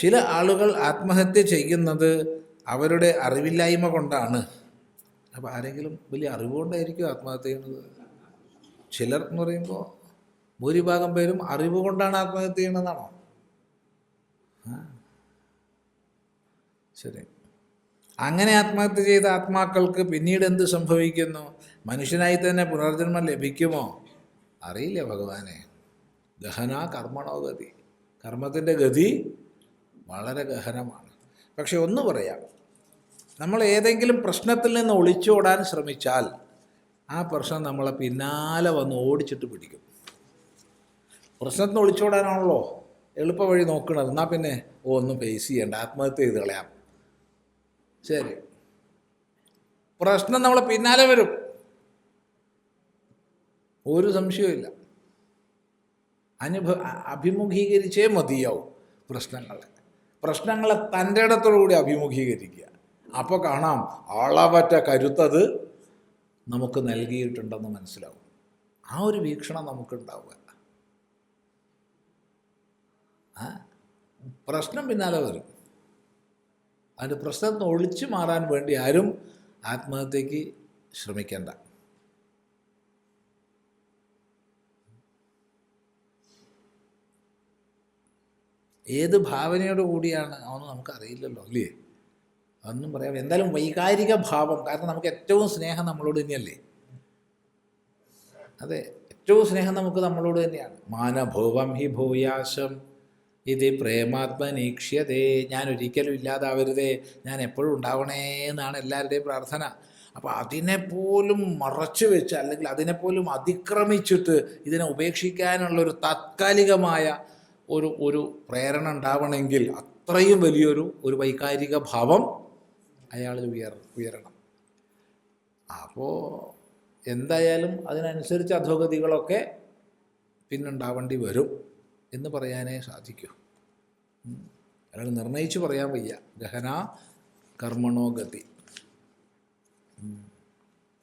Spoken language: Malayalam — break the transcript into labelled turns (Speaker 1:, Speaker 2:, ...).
Speaker 1: ചില ആളുകൾ ആത്മഹത്യ ചെയ്യുന്നത് അവരുടെ അറിവില്ലായ്മ കൊണ്ടാണ്. അപ്പോൾ ആരെങ്കിലും വലിയ അറിവുകൊണ്ടായിരിക്കും ആത്മഹത്യ ചെയ്യുന്നത്. ചിലർ എന്ന് പറയുമ്പോൾ ഭൂരിഭാഗം പേരും അറിവ് കൊണ്ടാണ് ആത്മഹത്യ ചെയ്യുന്നതാണോ ശരി. അങ്ങനെ ആത്മഹത്യ ചെയ്ത ആത്മാക്കൾക്ക് പിന്നീട് എന്ത് സംഭവിക്കുന്നു? മനുഷ്യനായി തന്നെ പുനർജന്മം ലഭിക്കുമോ? അറിയില്ല ഭഗവാനെ. ഗഹന കർമ്മണോ ഗതി? കർമ്മത്തിന്റെ ഗതി വളരെ ഗഹനമാണ്. പക്ഷെ ഒന്ന് പറയാം. നമ്മൾ ഏതെങ്കിലും പ്രശ്നത്തിൽ നിന്ന് ഒളിച്ചോടാൻ ശ്രമിച്ചാൽ ആ പ്രശ്നം നമ്മളെ പിന്നാലെ വന്ന് ഓടിച്ചിട്ട് പിടിക്കും. പ്രശ്നത്തിന് ഒളിച്ചോടാനാണല്ലോ എളുപ്പ വഴി നോക്കണത്. എന്നാൽ പിന്നെ ഓ ഒന്നും ഫേസ് ചെയ്യണ്ട. ആത്മഹത്യ ചെയ്ത് കളയാം. ശരി. പ്രശ്നം നമ്മളെ പിന്നാലെ വരും. ഒരു സംശയവുമില്ല അനുഭ അ- അഭിമുഖീകരിച്ചേ മതിയാവും പ്രശ്നങ്ങളെ. പ്രശ്നങ്ങളെ തന്റെ ഇടത്തോടുകൂടി അഭിമുഖീകരിക്കുക. അപ്പോൾ കാണാം അളവറ്റ കരുത്തത് നമുക്ക് നൽകിയിട്ടുണ്ടെന്ന് മനസ്സിലാവും. ആ ഒരു വീക്ഷണം നമുക്കുണ്ടാവുക. പ്രശ്നം പിന്നാലെ വരും. അതിന്റെ പ്രശ്നത്തിന് ഒളിച്ചു മാറാൻ വേണ്ടി ആരും ആത്മഹത്യക്ക് ശ്രമിക്കേണ്ട. ഏത് ഭാവനയോട് കൂടിയാണ് അതൊന്നും നമുക്കറിയില്ലല്ലോ അല്ലേ? അതൊന്നും പറയാം എന്തായാലും വൈകാരിക ഭാവം കാരണം നമുക്ക് ഏറ്റവും സ്നേഹം നമ്മളോട് തന്നെയല്ലേ? അതെ ഏറ്റവും സ്നേഹം നമുക്ക് നമ്മളോട് തന്നെയാണ്. മാനഭോവം ഹി ഭൂയാശം ഇത് പ്രേമാത്മനീക്ഷ്യതേ ഞാൻ ഒരിക്കലും ഇല്ലാതാവരുതേ ഞാൻ എപ്പോഴും ഉണ്ടാവണേ എന്നാണ് എല്ലാവരുടെയും പ്രാർത്ഥന. അപ്പോൾ അതിനെപ്പോലും മറച്ചു വെച്ച് അല്ലെങ്കിൽ അതിനെപ്പോലും അതിക്രമിച്ചിട്ട് ഇതിനെ ഉപേക്ഷിക്കാനുള്ളൊരു താത്കാലികമായ ഒരു ഒരു പ്രേരണ ഉണ്ടാവണമെങ്കിൽ അത്രയും വലിയൊരു ഒരു വൈകാരിക ഭാവം അയാളിൽ ഉയർ ഉയരണം അപ്പോൾ എന്തായാലും അതിനനുസരിച്ച് അധോഗതികളൊക്കെ പിന്നുണ്ടാവേണ്ടി വരും എന്ന് പറയാനേ സാധിക്കൂ. അയാൾ നിർണയിച്ച് പറയാൻ വയ്യ ഗഹന കർമ്മണോ ഗതി ഉം.